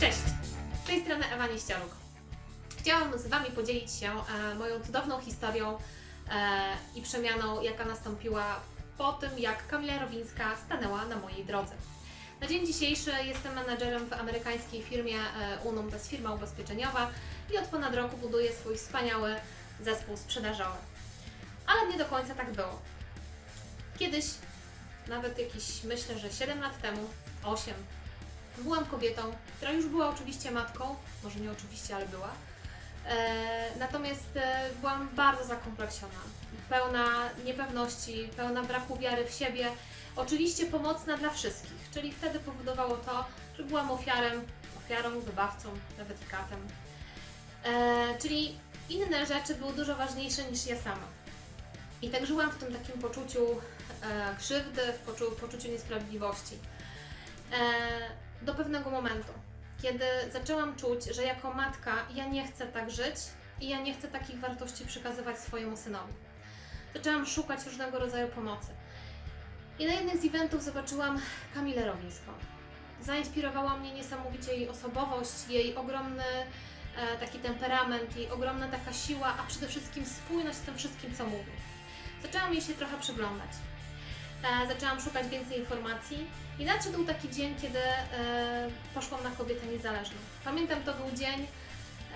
Cześć! Z tej strony Ewa Nieścialuk. Chciałam z Wami podzielić się e, moją cudowną historią e, i przemianą, jaka nastąpiła po tym, jak Kamila Rowińska stanęła na mojej drodze. Na dzień dzisiejszy jestem menadżerem w amerykańskiej firmie e, Unum, to jest firma ubezpieczeniowa i od ponad roku buduję swój wspaniały zespół sprzedażowy. Ale nie do końca tak było. Kiedyś, nawet jakieś myślę, że 7 lat temu, 8, byłam kobietą, która już była oczywiście matką, może nie oczywiście, ale była. E, natomiast e, byłam bardzo zakompleksiona, pełna niepewności, pełna braku wiary w siebie, oczywiście pomocna dla wszystkich, czyli wtedy powodowało to, że byłam ofiarem, ofiarą, wybawcą, nawet katem. E, czyli inne rzeczy były dużo ważniejsze niż ja sama. I tak żyłam w tym takim poczuciu e, krzywdy, w poczu, poczuciu niesprawiedliwości. E, do pewnego momentu, kiedy zaczęłam czuć, że jako matka ja nie chcę tak żyć i ja nie chcę takich wartości przekazywać swojemu synowi. Zaczęłam szukać różnego rodzaju pomocy. I na jednym z eventów zobaczyłam Kamilę Rowińską. Zainspirowała mnie niesamowicie jej osobowość, jej ogromny e, taki temperament, jej ogromna taka siła, a przede wszystkim spójność z tym wszystkim, co mówi. Zaczęłam jej się trochę przyglądać. Zaczęłam szukać więcej informacji i nadszedł taki dzień, kiedy e, poszłam na kobietę niezależną. Pamiętam, to był dzień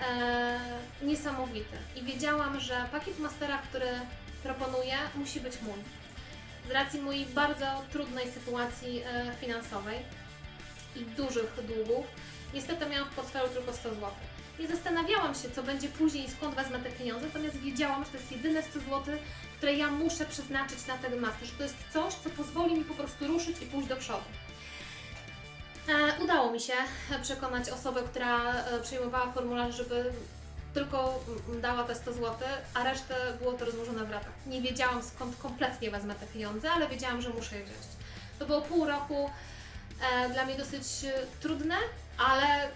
e, niesamowity i wiedziałam, że pakiet mastera, który proponuję, musi być mój. Z racji mojej bardzo trudnej sytuacji e, finansowej i dużych długów, niestety miałam w portfelu tylko 100 zł. Nie zastanawiałam się, co będzie później i skąd wezmę te pieniądze, natomiast wiedziałam, że to jest jedyne 100 zł, które ja muszę przeznaczyć na ten master, że to jest coś, co pozwoli mi po prostu ruszyć i pójść do przodu. E, udało mi się przekonać osobę, która e, przyjmowała formularz, żeby tylko dała te 100 zł, a resztę było to rozłożone w ratach. Nie wiedziałam skąd kompletnie wezmę te pieniądze, ale wiedziałam, że muszę je wziąć. To było pół roku e, dla mnie dosyć e, trudne, ale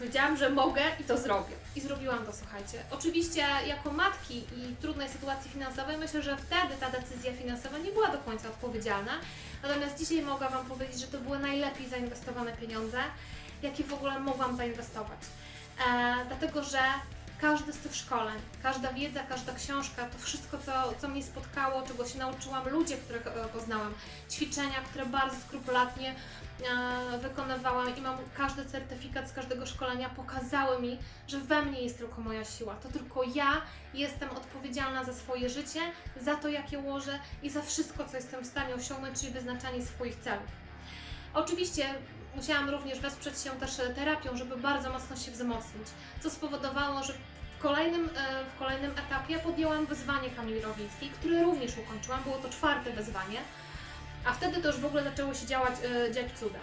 Wiedziałam, że mogę i to zrobię. I zrobiłam to, słuchajcie. Oczywiście jako matki i trudnej sytuacji finansowej myślę, że wtedy ta decyzja finansowa nie była do końca odpowiedzialna. Natomiast dzisiaj mogę Wam powiedzieć, że to były najlepiej zainwestowane pieniądze, jakie w ogóle mogłam zainwestować. E, dlatego, że każdy z tych szkoleń, każda wiedza, każda książka, to wszystko, co, co mnie spotkało, czego się nauczyłam, ludzie, których e, poznałam, ćwiczenia, które bardzo skrupulatnie e, wykonywałam i mam każdy certyfikat z każdego szkolenia, pokazały mi, że we mnie jest tylko moja siła. To tylko ja jestem odpowiedzialna za swoje życie, za to, jakie łożę i za wszystko, co jestem w stanie osiągnąć, czyli wyznaczanie swoich celów. Oczywiście musiałam również wesprzeć się też terapią, żeby bardzo mocno się wzmocnić, co spowodowało, że w kolejnym, e, w kolejnym etapie podjęłam wyzwanie Kamili Rowińskiej, które również ukończyłam. Było to czwarte wyzwanie, a wtedy to już w ogóle zaczęło się działać, e, dziać cuda.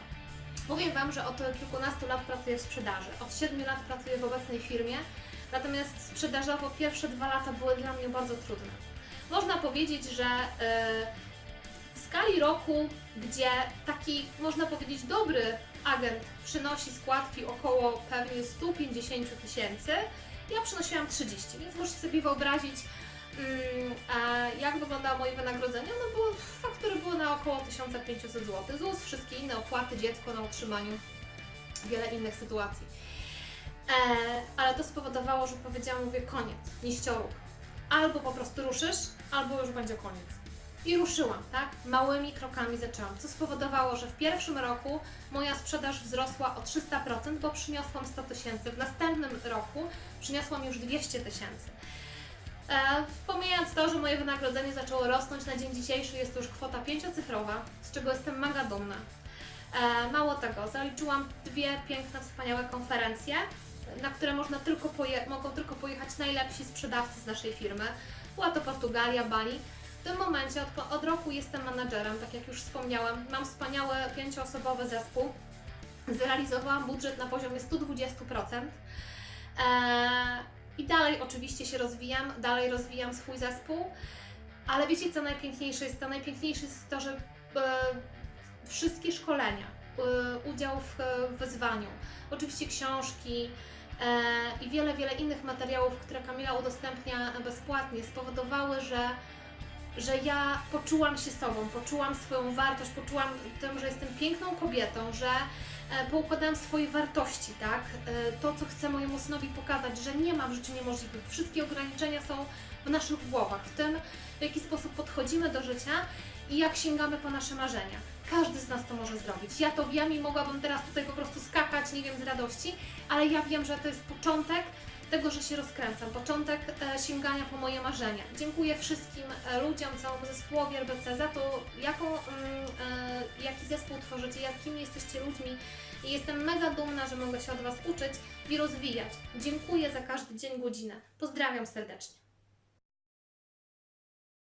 Powiem Wam, że od kilkunastu lat pracuję w sprzedaży. Od siedmiu lat pracuję w obecnej firmie, natomiast sprzedażowo pierwsze dwa lata były dla mnie bardzo trudne. Można powiedzieć, że e, w skali roku, gdzie taki, można powiedzieć, dobry agent przynosi składki około pewnie 150 tysięcy, ja przynosiłam 30, więc możecie sobie wyobrazić, mm, jak wyglądało moje wynagrodzenie. No było, faktury były na około 1500 zł, ZUS, wszystkie inne opłaty, dziecko na utrzymaniu, wiele innych sytuacji. E, ale to spowodowało, że powiedziałam, mówię, koniec, nie. Albo po prostu ruszysz, albo już będzie koniec. I ruszyłam, tak? Małymi krokami zaczęłam, co spowodowało, że w pierwszym roku moja sprzedaż wzrosła o 300%, bo przyniosłam 100 tysięcy. W następnym roku przyniosłam już 200 tysięcy. E, pomijając to, że moje wynagrodzenie zaczęło rosnąć, na dzień dzisiejszy jest to już kwota pięciocyfrowa, z czego jestem mega dumna. E, mało tego, zaliczyłam dwie piękne, wspaniałe konferencje, na które można tylko mogą tylko pojechać najlepsi sprzedawcy z naszej firmy. Była to Portugalia, Bali. W tym momencie od, od roku jestem menadżerem, tak jak już wspomniałam. Mam wspaniały pięcioosobowy zespół. Zrealizowałam budżet na poziomie 120%. Eee, I dalej oczywiście się rozwijam, dalej rozwijam swój zespół. Ale wiecie co najpiękniejsze jest? To najpiękniejsze jest to, że e, wszystkie szkolenia, e, udział w, w wyzwaniu, oczywiście książki e, i wiele, wiele innych materiałów, które Kamila udostępnia bezpłatnie, spowodowały, że że ja poczułam się sobą, poczułam swoją wartość, poczułam tym, że jestem piękną kobietą, że e, poukładałam swoje wartości, tak? E, To, co chcę mojemu synowi pokazać, że nie ma w życiu niemożliwych. Wszystkie ograniczenia są w naszych głowach, w tym, w jaki sposób podchodzimy do życia i jak sięgamy po nasze marzenia. Każdy z nas to może zrobić. Ja to wiem i mogłabym teraz tutaj po prostu skakać, nie wiem, z radości, ale ja wiem, że to jest początek tego, że się rozkręcam, początek e, sięgania po moje marzenia. Dziękuję wszystkim e, ludziom, całemu zespołowi RBC za to, jaką, mm, e, jaki zespół tworzycie, jakimi jesteście ludźmi jestem mega dumna, że mogę się od Was uczyć i rozwijać. Dziękuję za każdy dzień, godzinę. Pozdrawiam serdecznie.